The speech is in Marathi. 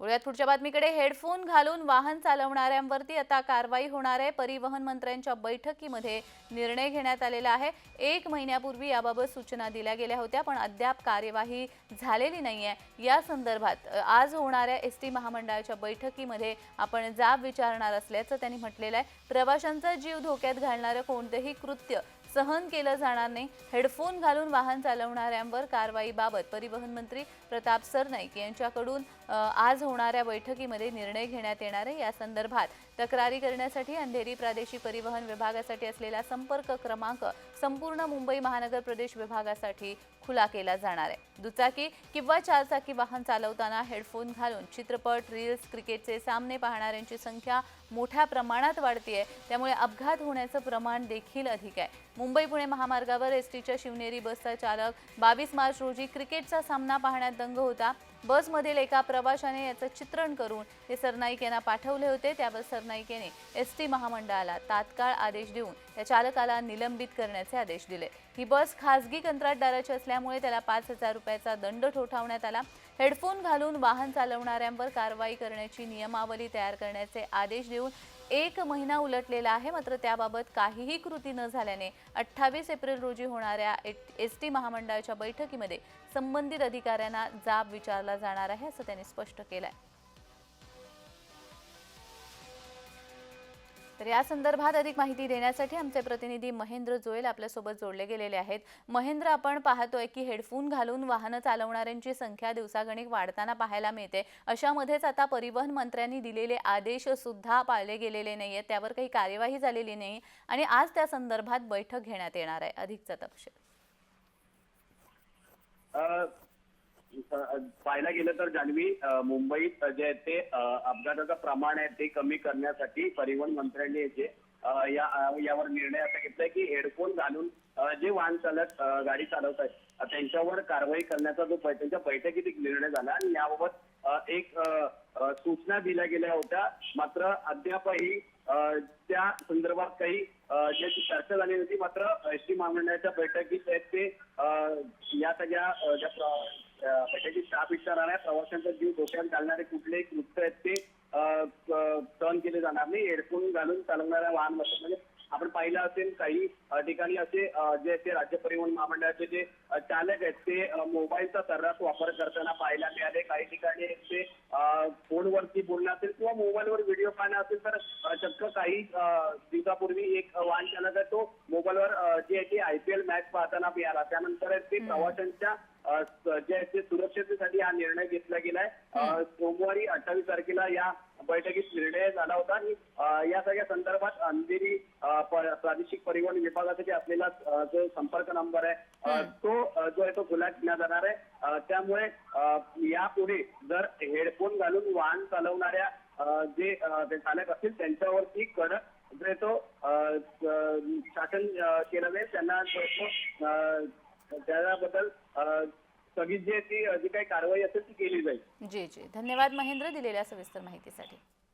वळूयात पुढच्या बातमीकडे. हेडफोन घालून वाहन चालवणाऱ्यांवरती आता कारवाई होणार आहे. परिवहन मंत्र्यांच्या बैठकीमध्ये निर्णय घेण्यात आलेला आहे. एक महिन्यापूर्वी याबाबत सूचना दिल्या गेल्या होत्या पण अद्याप कार्यवाही झालेली नाही आहे या संदर्भात आज होणाऱ्या एस टी महामंडळाच्या बैठकीमध्ये आपण जाब विचारणार असल्याचं त्यांनी म्हटलेलं आहे. प्रवाशांचा जीव धोक्यात घालणारं कोणतंही कृत्य सहन केलं जाणार नाही. हेडफोन घालून वाहन चालवणाऱ्यांवर कारवाईबाबत परिवहन मंत्री प्रताप सरनाईक यांच्याकडून आज होणाऱ्या बैठकीमध्ये निर्णय घेण्यात येणार आहे. या संदर्भात तक्रारी करण्यासाठी अंधेरी प्रादेशिक परिवहन विभागासाठी असलेला संपर्क क्रमांक संपूर्ण मुंबई महानगर प्रदेश विभागासाठी खुला केला जाणार आहे. दुचाकी किंवा चारचाकी वाहन चालवताना हेडफोन घालून चित्रपट रील्स क्रिकेटचे सामने पाहणाऱ्यांची संख्या मोठ्या प्रमाणात वाढतीये. त्यामुळे अपघात होण्याचं प्रमाण देखील अधिक आहे. मुंबई पुणे महामार्गावर एस टीच्या शिवनेरी बसचा चालक बावीस मार्च रोजी क्रिकेटचा सामना पाहण्यात दंग होता. बसमधील एका प्रवाशाने याचं चित्रण करून ते सरनाईक यांना पाठवले होते. त्यावर सरनाईक एस टी महामंडळाला तात्काळ आदेश देऊन त्या चालकाला निलंबित करण्याचे आदेश दिले. ही बस खासगी कंत्राटदाराची असल्यामुळे त्याला पाच हजार रुपयाचा दंड ठोठावण्यात आला. हेडफोन घालून वाहन चालवणाऱ्यांवर कारवाई करण्याची नियमावली तयार करण्याचे आदेश देऊन एक महिना उलटलेला आहे मात्र त्याबाबत काहीही कृती न झाल्याने अठ्ठावीस एप्रिल रोजी होणाऱ्या एस टी महामंडळाच्या बैठकीमध्ये संबंधित अधिकाऱ्यांना जाब विचारला जाणार आहे असं त्यांनी स्पष्ट केलं आहे तर या संदर्भात अधिक माहिती देण्यासाठी आमचे प्रतिनिधी महेंद्र जोयल आपल्यासोबत जोडले गेलेले आहेत. महेंद्र आपण पाहतोय की हेडफोन घालून वाहनं चालवणाऱ्यांची संख्या दिवसागणिक वाढताना पाहायला मिळते. अशामध्येच आता परिवहन मंत्र्यांनी दिलेले आदेश सुद्धा पाळले गेलेले नाही आहेत त्यावर काही कार्यवाही झालेली नाही आणि आज त्या संदर्भात बैठक घेण्यात येणार आहे. अधिकचा तपशील. पाहायला गेलं तर जान्हवी मुंबईत जे आहे ते अपघाताचं प्रमाण आहे ते कमी करण्यासाठी परिवहन मंत्र्यांनी जे या यावर निर्णय असा घेतलाय की हेडफोन घालून जे वाहन चालक गाडी चालवत आहेत त्यांच्यावर कारवाई करण्याचा जो त्यांच्या बैठकीत एक निर्णय झाला आणि याबाबत एक सूचना दिल्या गेल्या होत्या. मात्र अद्यापही त्या संदर्भात काही ज्याची चर्चा झाली होती मात्र एस टी महामंडळाच्या बैठकीत आहेत ते अ, या सगळ्या ज्या त्याची अ, इच्छा राहणार? प्रवाशांचा जीव धोक्यात घालणारे कुठलेही कृत्य आहेत ते टर्न सहन केले जाणार नाही. हेडफोन घालून चालवणाऱ्या वाहन म्हणजे आपण पाहिलं असेल काही ठिकाणी असे जे ते राज्य परिवहन महामंडळाचे जे चालक आहेत ते मोबाईलचा सर्रास वापर करताना पाहायला मिळाले. काही ठिकाणी ते फोनवरती बोलणं असेल किंवा मोबाईलवर व्हिडिओ पाहणं असेल तर चक्क काही दिवसापूर्वी एक वाहन चालक आहे तो मोबाईलवर जे आहे ते आयपीएल मॅच पाहताना मिळाला. त्यानंतर ते प्रवाशांच्या जे आहे ते सुरक्षतेसाठी हा निर्णय घेतला गेलाय. सोमवारी अठ्ठावीस तारखेला या बैठकीत निर्णय झाला होता आणि या सगळ्या संदर्भात अंधेरी प्रादेशिक परिवहन विभागासाठी असलेला जो संपर्क नंबर आहे तो जो आहे तो खुला ठेवण्यात जाणार आहे. त्यामुळे यापुढे जर हेडफोन घालून वाहन चालवणाऱ्या जे चालक असतील त्यांच्यावरती कडक जो आहे तो शासन केलं जाईल. त्यांना त्याबद्दल अ, सगळी जी आहे ती जी काही कारवाई असेल ती केली जाईल. जी जी. धन्यवाद महेंद्र दिलेल्या सविस्तर माहितीसाठी.